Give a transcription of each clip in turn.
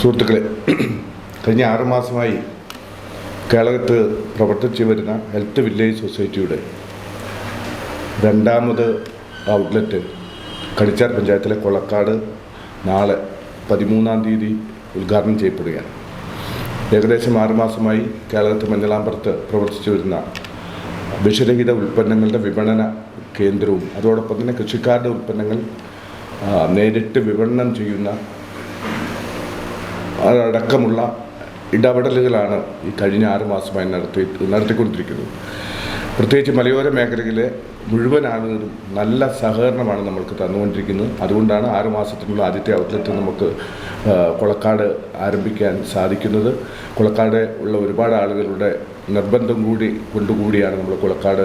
സുഹൃത്തുക്കളെ കഴിഞ്ഞ ആറുമാസമായി കേരളത്ത് പ്രവർത്തിച്ചു വരുന്ന ഹെൽത്ത് വില്ലേജ് സൊസൈറ്റിയുടെ രണ്ടാമത് ഔട്ട്ലെറ്റ് കടിച്ചാർ പഞ്ചായത്തിലെ കൊളക്കാട് നാളെ പതിമൂന്നാം തീയതി ഉദ്ഘാടനം ചെയ്യപ്പെടുകയാണ്. ഏകദേശം ആറുമാസമായി കേരളത്ത് മഞ്ഞളാമ്പുറത്ത് പ്രവർത്തിച്ചു വരുന്ന വിഷരഹിത ഉൽപ്പന്നങ്ങളുടെ വിപണന കേന്ദ്രവും അതോടൊപ്പം തന്നെ കൃഷിക്കാരുടെ ഉൽപ്പന്നങ്ങൾ നേരിട്ട് വിപണനം ചെയ്യുന്ന അടക്കമുള്ള ഇടപെടലുകളാണ് ഈ കഴിഞ്ഞ ആറ് മാസമായി നടത്തി നടത്തിക്കൊണ്ടിരിക്കുന്നത്. പ്രത്യേകിച്ച് മലയോര മേഖലയിലെ മുഴുവൻ ആളുകളും നല്ല സഹകരണമാണ് നമ്മൾക്ക് തന്നുകൊണ്ടിരിക്കുന്നത്. അതുകൊണ്ടാണ് ആറ് മാസത്തിനുള്ള ആദ്യത്തെ ഔട്ട്ലെറ്റ് നമുക്ക് കുളക്കാട് ആരംഭിക്കാൻ സാധിക്കുന്നത്. കൊളക്കാട് ഉള്ള ഒരുപാട് ആളുകളുടെ നിർബന്ധം കൂടി കൊണ്ടുകൂടിയാണ് നമ്മൾ കൊളക്കാട്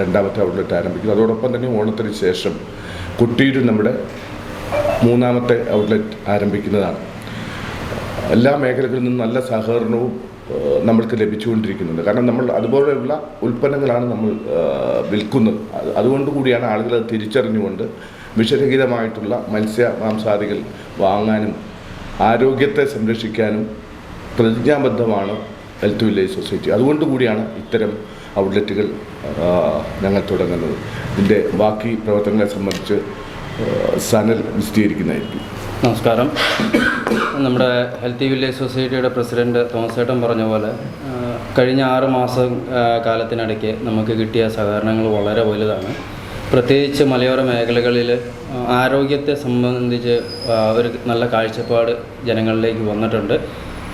രണ്ടാമത്തെ ഔട്ട്ലെറ്റ് ആരംഭിക്കുന്നത്. അതോടൊപ്പം തന്നെ ഓണത്തിന് ശേഷം കുട്ടിയിലും നമ്മുടെ മൂന്നാമത്തെ ഔട്ട്ലെറ്റ് ആരംഭിക്കുന്നതാണ്. എല്ലാ മേഖലകളിൽ നിന്നും നല്ല സഹകരണവും നമ്മൾക്ക് ലഭിച്ചുകൊണ്ടിരിക്കുന്നുണ്ട്. കാരണം നമ്മൾ അതുപോലെയുള്ള ഉൽപ്പന്നങ്ങളാണ് നമ്മൾ വിൽക്കുന്നത്. അത് അതുകൊണ്ട് കൂടിയാണ് ആളുകൾ അത് തിരിച്ചറിഞ്ഞുകൊണ്ട് വിഷരഹിതമായിട്ടുള്ള മത്സ്യ മാംസാദികൾ വാങ്ങാനും ആരോഗ്യത്തെ സംരക്ഷിക്കാനും പ്രതിജ്ഞാബദ്ധമാണ് ഹെൽത്ത് വില്ലേജ് സൊസൈറ്റി അതുകൊണ്ട് കൂടിയാണ് ഇത്തരം ഔട്ട്ലെറ്റുകൾ ഞങ്ങൾ തുടങ്ങുന്നത്. ഇതിന്റെ ബാക്കി പ്രവർത്തനങ്ങളെ സംബന്ധിച്ച് സനൽ വിശദീകരിക്കുന്നതായിരിക്കും. നമസ്കാരം. നമ്മുടെ ഹെൽത്തി വില്ലേജ് സൊസൈറ്റിയുടെ പ്രസിഡന്റ് തോമസ് ഏട്ടൻ പറഞ്ഞ പോലെ കഴിഞ്ഞ ആറ് മാസം കാലത്തിനിടയ്ക്ക് നമുക്ക് കിട്ടിയ സഹകരണങ്ങൾ വളരെ വലുതാണ്. പ്രത്യേകിച്ച് മലയോര മേഖലകളിൽ ആരോഗ്യത്തെ സംബന്ധിച്ച് ഒരു നല്ല കാഴ്ചപ്പാട് ജനങ്ങളിലേക്ക് വന്നിട്ടുണ്ട്.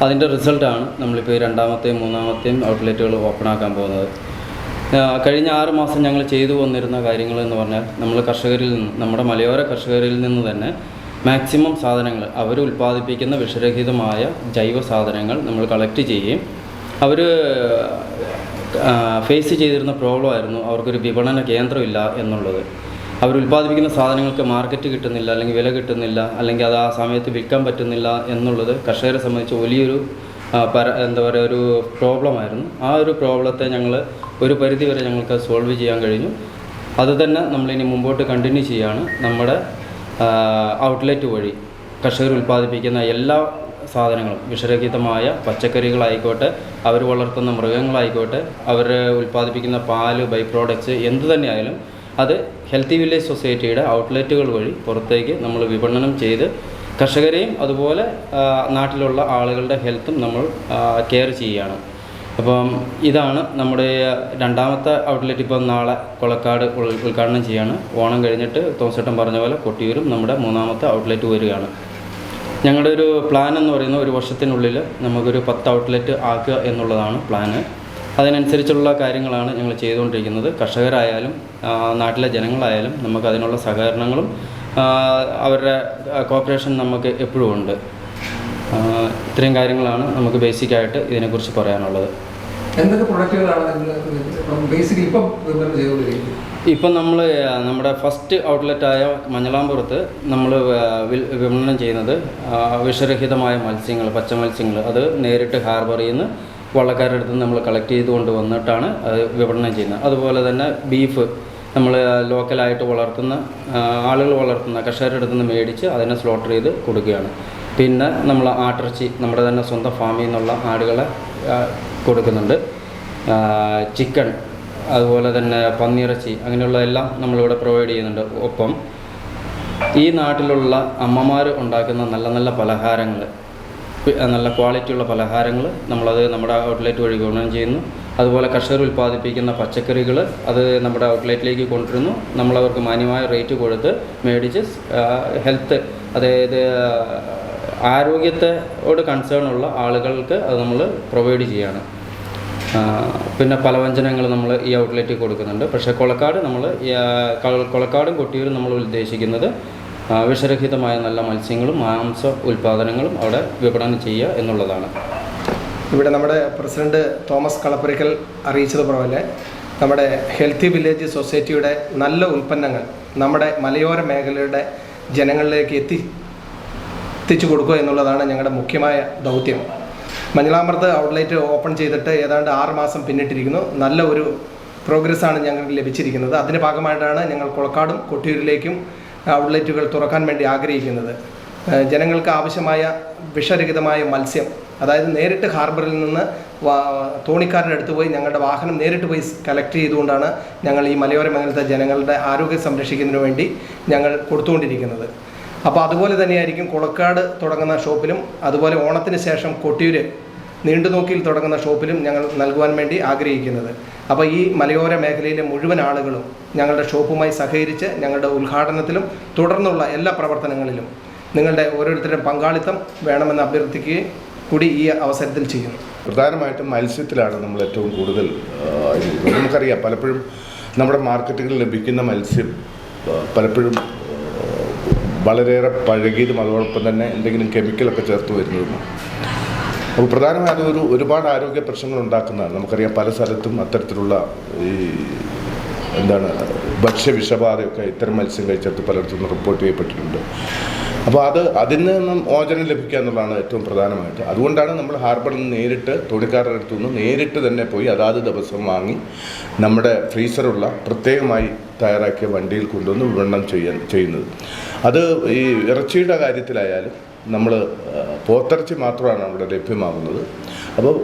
അതിന്റെ റിസൾട്ടാണ് നമ്മളിപ്പോൾ രണ്ടാമത്തെയും മൂന്നാമത്തെയും ഔട്ട്ലെറ്റുകൾ ഓപ്പൺ ആക്കാൻ പോകുന്നത് കഴിഞ്ഞ ആറ് മാസം ഞങ്ങൾ ചെയ്തു വന്നിരുന്ന കാര്യങ്ങൾ എന്ന് പറഞ്ഞാൽ നമ്മൾ കർഷകരിൽ നിന്ന് നമ്മുടെ മലയോര കർഷകരിൽ നിന്ന് തന്നെ മാക്സിമം സാധനങ്ങൾ അവർ ഉൽപ്പാദിപ്പിക്കുന്ന വിഷരഹിതമായ ജൈവ സാധനങ്ങൾ നമ്മൾ കളക്ട് ചെയ്യുകയും അവർ ഫേസ് ചെയ്തിരുന്ന പ്രോബ്ലം ആയിരുന്നു അവർക്കൊരു വിപണന കേന്ദ്രമില്ല എന്നുള്ളത്. അവർ ഉൽപ്പാദിപ്പിക്കുന്ന സാധനങ്ങൾക്ക് മാർക്കറ്റ് കിട്ടുന്നില്ല അല്ലെങ്കിൽ വില കിട്ടുന്നില്ല അല്ലെങ്കിൽ അത് ആ സമയത്ത് വിൽക്കാൻ പറ്റുന്നില്ല എന്നുള്ളത് കർഷകരെ സംബന്ധിച്ച് വലിയൊരു പര എന്താ പറയുക ഒരു പ്രോബ്ലമായിരുന്നു ആ ഒരു പ്രോബ്ലത്തെ ഞങ്ങൾ ഒരു പരിധി വരെ ഞങ്ങൾക്ക് സോൾവ് ചെയ്യാൻ കഴിഞ്ഞു. അതുതന്നെ നമ്മളിനി മുമ്പോട്ട് കണ്ടിന്യൂ ചെയ്യാണ്. നമ്മുടെ ഔട്ട്ലെറ്റ് വഴി കർഷകർ ഉൽപ്പാദിപ്പിക്കുന്ന എല്ലാ സാധനങ്ങളും വിഷരഹിതമായ പച്ചക്കറികളായിക്കോട്ടെ അവർ വളർത്തുന്ന മൃഗങ്ങളായിക്കോട്ടെ അവർ ഉൽപ്പാദിപ്പിക്കുന്ന പാൽ ബൈ പ്രോഡക്റ്റ്സ് എന്തു തന്നെയായാലും അത് ഹെൽത്തി വില്ലേജ് സൊസൈറ്റിയുടെ ഔട്ട്ലെറ്റുകൾ വഴി പുറത്തേക്ക് നമ്മൾ വിപണനം ചെയ്ത് കർഷകരെയും അതുപോലെ നാട്ടിലുള്ള ആളുകളുടെ ഹെൽത്തും നമ്മൾ കെയർ ചെയ്യുകയാണ്. അപ്പം ഇതാണ് നമ്മുടെ രണ്ടാമത്തെ ഔട്ട്ലെറ്റ് ഇപ്പം നാളെ കൊളക്കാട് ഉദ്ഘാടനം ചെയ്യാണ്. ഓണം കഴിഞ്ഞിട്ട് തോമസേട്ടൻ പറഞ്ഞ പോലെ കൊട്ടിയൂരും നമ്മുടെ മൂന്നാമത്തെ ഔട്ട്ലെറ്റ് വരികയാണ്. ഞങ്ങളുടെ ഒരു പ്ലാൻ എന്ന് പറയുന്നത് ഒരു വർഷത്തിനുള്ളിൽ നമുക്കൊരു പത്ത് ഔട്ട്ലെറ്റ് ആക്കുക എന്നുള്ളതാണ് പ്ലാന് അതിനനുസരിച്ചുള്ള കാര്യങ്ങളാണ് ഞങ്ങൾ ചെയ്തുകൊണ്ടിരിക്കുന്നത്. കർഷകരായാലും നാട്ടിലെ ജനങ്ങളായാലും നമുക്ക് അതിനുള്ള സഹകരണങ്ങളും അവരുടെ കോപ്പറേഷൻ നമുക്ക് എപ്പോഴും ഉണ്ട്. ഇത്രയും കാര്യങ്ങളാണ് നമുക്ക് ബേസിക്കായിട്ട് ഇതിനെക്കുറിച്ച് പറയാനുള്ളത്. എന്തൊക്കെ നിങ്ങൾ ബേസിക്കലി ഇപ്പം നമ്മൾ നമ്മുടെ ഫസ്റ്റ് ഔട്ട്ലെറ്റായ മഞ്ഞളാമ്പുറത്ത് നമ്മൾ വിപണനം ചെയ്യുന്നത് വിഷരഹിതമായ മത്സ്യങ്ങൾ പച്ച മത്സ്യങ്ങൾ. അത് നേരിട്ട് ഹാർബറിൽ നിന്ന് വള്ളക്കാരുടെ അടുത്ത് നമ്മൾ കളക്ട് ചെയ്ത് വന്നിട്ടാണ് അത് വിപണനം ചെയ്യുന്നത്. അതുപോലെ തന്നെ ബീഫ് നമ്മൾ ലോക്കലായിട്ട് വളർത്തുന്ന ആളുകൾ വളർത്തുന്ന കർഷകരുടെ അടുത്ത് നിന്ന് മേടിച്ച് അതിനെ സ്ലോട്ടർ ചെയ്ത് കൊടുക്കുകയാണ്. പിന്നെ നമ്മൾ ആട്ടിറച്ചി നമ്മുടെ തന്നെ സ്വന്തം ഫാമിൽ നിന്നുള്ള ആടുകളെ കൊടുക്കുന്നുണ്ട്. ചിക്കൻ അതുപോലെ തന്നെ പന്നിയിറച്ചി അങ്ങനെയുള്ളതെല്ലാം നമ്മളിവിടെ പ്രൊവൈഡ് ചെയ്യുന്നുണ്ട്. ഒപ്പം ഈ നാട്ടിലുള്ള അമ്മമാർ ഉണ്ടാക്കുന്ന നല്ല നല്ല പലഹാരങ്ങൾ നല്ല ക്വാളിറ്റിയുള്ള പലഹാരങ്ങൾ നമ്മളത് നമ്മുടെ ഔട്ട്ലെറ്റ് വഴി ഗുണം ചെയ്യുന്നു. അതുപോലെ കർഷകർ ഉൽപ്പാദിപ്പിക്കുന്ന പച്ചക്കറികൾ അത് നമ്മുടെ ഔട്ട്ലെറ്റിലേക്ക് കൊണ്ടുവരുന്നു. നമ്മളവർക്ക് മാന്യമായ റേറ്റ് കൊടുത്ത് മേടിച്ച് ഹെൽത്ത് അതായത് ആരോഗ്യത്തോട് കൺസേൺ ഉള്ള ആളുകൾക്ക് അത് നമ്മൾ പ്രൊവൈഡ് ചെയ്യാണ്. പിന്നെ പലവ്യഞ്ജനങ്ങൾ നമ്മൾ ഈ ഔട്ട്ലെറ്റിൽ കൊടുക്കുന്നുണ്ട്. പക്ഷേ കൊളക്കാട് നമ്മൾ കൊളക്കാടും കൊട്ടിയൂരും നമ്മൾ ഉദ്ദേശിക്കുന്നത് വിഷരഹിതമായ നല്ല മത്സ്യങ്ങളും മാംസ ഉൽപ്പാദനങ്ങളും അവിടെ വിപണനം ചെയ്യുക എന്നുള്ളതാണ്. ഇവിടെ നമ്മുടെ പ്രസിഡന്റ് തോമസ് കളപ്പുരയ്ക്കൽ അറിയിച്ചതുപോലെ നമ്മുടെ ഹെൽത്തി വില്ലേജ് സൊസൈറ്റിയുടെ നല്ല ഉൽപ്പന്നങ്ങൾ നമ്മുടെ മലയോര മേഖലയുടെ ജനങ്ങളിലേക്ക് എത്തി എത്തിച്ചു കൊടുക്കുക എന്നുള്ളതാണ് ഞങ്ങളുടെ മുഖ്യമായ ദൗത്യം. മഞ്ഞളാമൃത്ത് ഔട്ട്ലെറ്റ് ഓപ്പൺ ചെയ്തിട്ട് ഏതാണ്ട് ആറ് മാസം പിന്നിട്ടിരിക്കുന്നു. നല്ല ഒരു പ്രോഗ്രസ്സാണ് ഞങ്ങൾക്ക് ലഭിച്ചിരിക്കുന്നത്. അതിന്റെ ഭാഗമായിട്ടാണ് ഞങ്ങൾ കൊളക്കാടും കൊട്ടിയൂരിലേക്കും ഔട്ട്ലെറ്റുകൾ തുറക്കാൻ വേണ്ടി ആഗ്രഹിക്കുന്നത്. ജനങ്ങൾക്ക് ആവശ്യമായ വിഷരഹിതമായ മത്സ്യം അതായത് നേരിട്ട് ഹാർബറിൽ നിന്ന് തോണിക്കാരുടെ അടുത്ത് പോയി ഞങ്ങളുടെ വാഹനം നേരിട്ട് പോയി കളക്ട് ചെയ്തുകൊണ്ടാണ് ഞങ്ങൾ ഈ മലയോര മേഖലത്തെ ജനങ്ങളുടെ ആരോഗ്യം സംരക്ഷിക്കുന്നതിന് വേണ്ടി ഞങ്ങൾ കൊടുത്തുകൊണ്ടിരിക്കുന്നത്. അപ്പോൾ അതുപോലെ തന്നെയായിരിക്കും കുളക്കാട് തുടങ്ങുന്ന ഷോപ്പിലും അതുപോലെ ഓണത്തിന് ശേഷം കൊട്ടിയൂര് നീണ്ടുനോക്കിയിൽ തുടങ്ങുന്ന ഷോപ്പിലും ഞങ്ങൾ നൽകുവാൻ വേണ്ടി ആഗ്രഹിക്കുന്നത് അപ്പോൾ ഈ മലയോര മേഖലയിലെ മുഴുവൻ ആളുകളും ഞങ്ങളുടെ ഷോപ്പുമായി സഹകരിച്ച് ഞങ്ങളുടെ ഉദ്ഘാടനത്തിലും തുടർന്നുള്ള എല്ലാ പ്രവർത്തനങ്ങളിലും നിങ്ങളുടെ ഓരോരുത്തരുടെ പങ്കാളിത്തം വേണമെന്ന് അഭ്യർത്ഥിക്കുകയും കൂടി ഈ അവസരത്തിൽ ചെയ്യുന്നു പ്രധാനമായിട്ടും മത്സ്യത്തിലാണ് നമ്മൾ ഏറ്റവും കൂടുതൽ. നമുക്കറിയാം പലപ്പോഴും നമ്മുടെ മാർക്കറ്റുകളിൽ ലഭിക്കുന്ന മത്സ്യം പലപ്പോഴും വളരെയേറെ പഴകിയതും അതോടൊപ്പം തന്നെ എന്തെങ്കിലും കെമിക്കലൊക്കെ ചേർത്ത് വരുന്നതുമാണ് അപ്പോൾ പ്രധാനമായും ഒരു ഒരുപാട് ആരോഗ്യ പ്രശ്നങ്ങൾ ഉണ്ടാക്കുന്നതാണ്. നമുക്കറിയാം പല സ്ഥലത്തും അത്തരത്തിലുള്ള ഈ എന്താണ് ഭക്ഷ്യ വിഷബാധയൊക്കെ ഇത്തരം മത്സ്യം കഴിച്ചിട്ട് പലയിടത്തും റിപ്പോർട്ട് ചെയ്യപ്പെട്ടിട്ടുണ്ട്. അപ്പോൾ അത് അതിൽ നിന്നും മോചനം ലഭിക്കുക എന്നുള്ളതാണ് ഏറ്റവും പ്രധാനമായിട്ട്. അതുകൊണ്ടാണ് നമ്മൾ ഹാർബറിൽ നിന്ന് നേരിട്ട് തുണിക്കാരുടെ അടുത്തു നിന്ന് നേരിട്ട് തന്നെ പോയി അതാത് ദിവസം വാങ്ങി നമ്മുടെ ഫ്രീസറുള്ള പ്രത്യേകമായി തയ്യാറാക്കിയ വണ്ടിയിൽ കൊണ്ടുവന്ന് വിപണനം ചെയ്യാൻ ചെയ്യുന്നത്. അത് ഈ ഇറച്ചിയുടെ കാര്യത്തിലായാലും നമ്മൾ പോത്തിറച്ചി മാത്രമാണ് അവിടെ ലഭ്യമാകുന്നത്. അപ്പോൾ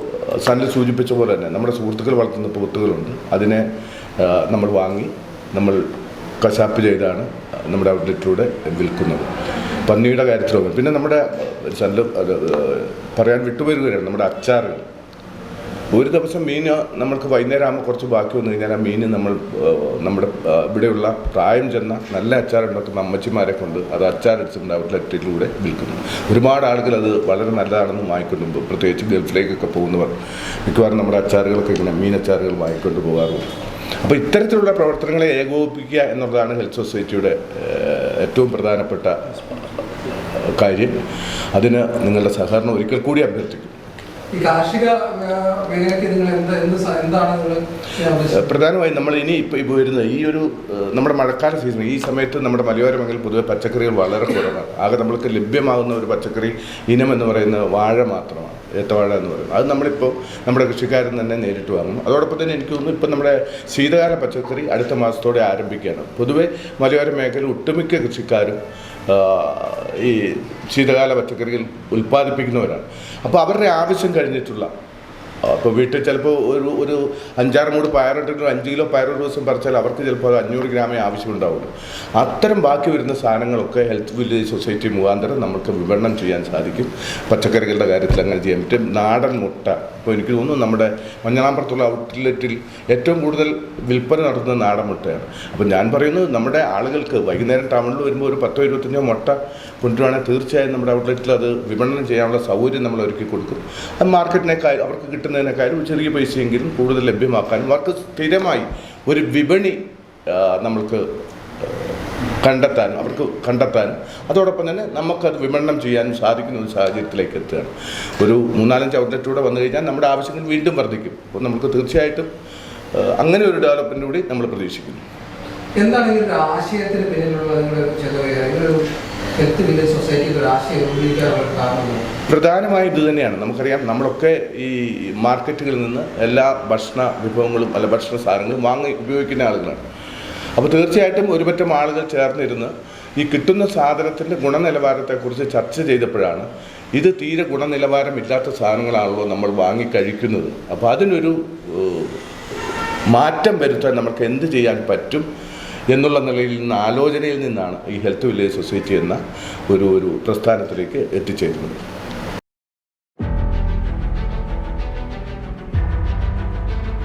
സനിൽ സൂചിപ്പിച്ച പോലെ തന്നെ നമ്മുടെ സുഹൃത്തുക്കൾ വളർത്തുന്ന പോത്തുകളുണ്ട്. അതിനെ നമ്മൾ വാങ്ങി നമ്മൾ കശാപ്പ് ചെയ്താണ് നമ്മുടെ ഔട്ട്ലെറ്റിലൂടെ വിൽക്കുന്നത്. പന്നിയുടെ കാര്യത്തിലോ പിന്നെ നമ്മുടെ സല്ല പറയാൻ വിട്ടുപോരുകയാണ് നമ്മുടെ അച്ചാറുകൾ. ഒരു ദിവസം മീൻ നമ്മൾക്ക് വൈകുന്നേരം ആകുമ്പോൾ കുറച്ച് ബാക്കി വന്നു കഴിഞ്ഞാൽ ആ മീൻ നമ്മൾ നമ്മുടെ ഇവിടെയുള്ള പ്രായം ചെന്ന നല്ല അച്ചാറുണ്ടാക്കുന്ന അമ്മച്ചിമാരെ കൊണ്ട് അത് അച്ചാറടിച്ചിട്ടുണ്ട് ഔട്ട്ലെറ്റിലൂടെ വിൽക്കുന്നു. ഒരുപാട് ആളുകൾ അത് വളരെ നല്ലതാണെന്ന് വാങ്ങിക്കൊണ്ടുണ്ട്. പ്രത്യേകിച്ച് ഗൾഫിലേക്കൊക്കെ പോകുന്നവർ. മിക്കവാറും നമ്മുടെ അച്ചാറുകളൊക്കെ ഇങ്ങനെ മീൻ അച്ചാറുകൾ വാങ്ങിക്കൊണ്ട് പോകാറുണ്ട്. അപ്പോൾ ഇത്തരത്തിലുള്ള പ്രവർത്തനങ്ങളെ ഏകോപിപ്പിക്കുക എന്നുള്ളതാണ് ഹെൽത്ത് സൊസൈറ്റിയുടെ ഏറ്റവും പ്രധാനപ്പെട്ട കാര്യം. അതിന് നിങ്ങളുടെ സഹകരണം ഒരിക്കൽ കൂടി അഭ്യർത്ഥിക്കും പ്രധാനമായും നമ്മൾ ഇനി ഇപ്പോൾ ഇപ്പോൾ വരുന്ന ഈ ഒരു നമ്മുടെ മഴക്കാല സീസൺ ഈ സമയത്ത് നമ്മുടെ മലയോര മേഖലയിൽ പൊതുവെ പച്ചക്കറികൾ വളരെ കുറവാണ്. ആകെ നമ്മൾക്ക് ലഭ്യമാകുന്ന ഒരു പച്ചക്കറി ഇനം എന്ന് പറയുന്നത് വാഴ മാത്രമാണ് ഏത്തവാഴ എന്ന് പറയുന്നത്. അത് നമ്മളിപ്പോൾ നമ്മുടെ കൃഷിക്കാരൻ തന്നെ നേരിട്ട് വാങ്ങും അതോടൊപ്പം തന്നെ എനിക്ക് തോന്നുന്നു ഇപ്പം നമ്മുടെ ശീതകാല പച്ചക്കറി അടുത്ത മാസത്തോടെ ആരംഭിക്കുകയാണ്. പൊതുവെ മലയോര മേഖല ഒട്ടുമിക്ക കൃഷിക്കാരും ഈ ശീതകാല പച്ചക്കറികൾ ഉൽപ്പാദിപ്പിക്കുന്നവരാണ്. അപ്പോൾ അവരുടെ ആവശ്യം കഴിഞ്ഞിട്ടുള്ള അപ്പോൾ വീട്ടിൽ ചിലപ്പോൾ ഒരു ഒരു അഞ്ചാറ് മൂട് പയറിട്ടിട്ട് അഞ്ച് കിലോ പയർ ഒരു ദിവസം പറിച്ചാൽ അവർക്ക് ചിലപ്പോൾ അഞ്ഞൂറ് ഗ്രാമേ ആവശ്യമുണ്ടാവുള്ളൂ. അത്തരം ബാക്കി വരുന്ന സാധനങ്ങളൊക്കെ ഹെൽത്ത് വില്ലേജ് സൊസൈറ്റി മുഖാന്തരം നമുക്ക് വിപണനം ചെയ്യാൻ സാധിക്കും. പച്ചക്കറികളുടെ കാര്യത്തിൽ അങ്ങനെ ചെയ്യാൻ പറ്റും. നാടൻ മുട്ട ഇപ്പോൾ എനിക്ക് തോന്നുന്നു നമ്മുടെ മഞ്ഞളാമ്പുറത്തുള്ള ഔട്ട്ലെറ്റിൽ ഏറ്റവും കൂടുതൽ വിൽപ്പന നടത്തുന്ന നാടൻ മുട്ടയാണ്. അപ്പോൾ ഞാൻ പറയുന്നത് നമ്മുടെ ആളുകൾക്ക് വൈകുന്നേരം ടൗണിൽ വരുമ്പോൾ ഒരു പത്തോ ഇരുപത്തഞ്ചോ മുട്ട കൊണ്ടുവരാണെങ്കിൽ തീർച്ചയായും നമ്മുടെ ഔട്ട്ലെറ്റിൽ അത് വിപണനം ചെയ്യാനുള്ള സൗകര്യം നമ്മൾ ഒരുക്കി കൊടുക്കും. അത് മാർക്കറ്റിനേക്കാൾ അവർക്ക് കിട്ടുന്നതിനേക്കാളും ചെറിയ പൈസയെങ്കിലും കൂടുതൽ ലഭ്യമാക്കാനും അവർക്ക് സ്ഥിരമായി ഒരു വിപണി നമ്മൾക്ക് കണ്ടെത്താനും അവർക്ക് കണ്ടെത്താനും അതോടൊപ്പം തന്നെ നമുക്കത് വിപണനം ചെയ്യാനും സാധിക്കുന്ന ഒരു സാഹചര്യത്തിലേക്ക് എത്തുകയാണ്. ഒരു മൂന്നാലഞ്ച് ഔട്ട്ലെറ്റിലൂടെ വന്നു കഴിഞ്ഞാൽ നമ്മുടെ ആവശ്യങ്ങൾ വീണ്ടും വർദ്ധിക്കും. അപ്പോൾ നമുക്ക് തീർച്ചയായിട്ടും അങ്ങനെ ഒരു ഡെവലപ്മെന്റ് കൂടി നമ്മൾ പ്രതീക്ഷിക്കുന്നു. എന്താണ് ഇതിന്റെ ആശയത്തിന് പിന്നിലുള്ള നിങ്ങൾ ചെലവ് നിങ്ങളൊരു ഹെൽത്ത് വില്ലേജ് സൊസൈറ്റിയിൽ ഒരു ആശയം രൂപീകരിക്കാനുള്ള കാരണം പ്രധാനമായും ഇത് തന്നെയാണ്. നമുക്കറിയാം നമ്മളൊക്കെ ഈ മാർക്കറ്റുകളിൽ നിന്ന് എല്ലാ ഭക്ഷണ വിഭവങ്ങളും അല്ല ഭക്ഷണ സാധനങ്ങളും വാങ്ങി ഉപയോഗിക്കുന്ന ആളുകളാണ്. അപ്പോൾ തീർച്ചയായിട്ടും ഒരുപറ്റം ആളുകൾ ചേർന്നിരുന്ന് ഈ കിട്ടുന്ന സാധനത്തിന്റെ ഗുണനിലവാരത്തെക്കുറിച്ച് ചർച്ച ചെയ്തപ്പോഴാണ് ഇത് തീരെ ഗുണനിലവാരമില്ലാത്ത സാധനങ്ങളാണല്ലോ നമ്മൾ വാങ്ങി കഴിക്കുന്നത്. അപ്പോൾ അതിനൊരു മാറ്റം വരുത്താൻ നമുക്ക് എന്ത് ചെയ്യാൻ പറ്റും എന്നുള്ള നിലയിൽ നിന്ന് ആലോചനയിൽ നിന്നാണ് ഈ ഹെൽത്ത് വില്ലേജ് സൊസൈറ്റി എന്ന ഒരു ഒരു പ്രസ്ഥാനത്തിലേക്ക് എത്തിച്ചേരുന്നത്.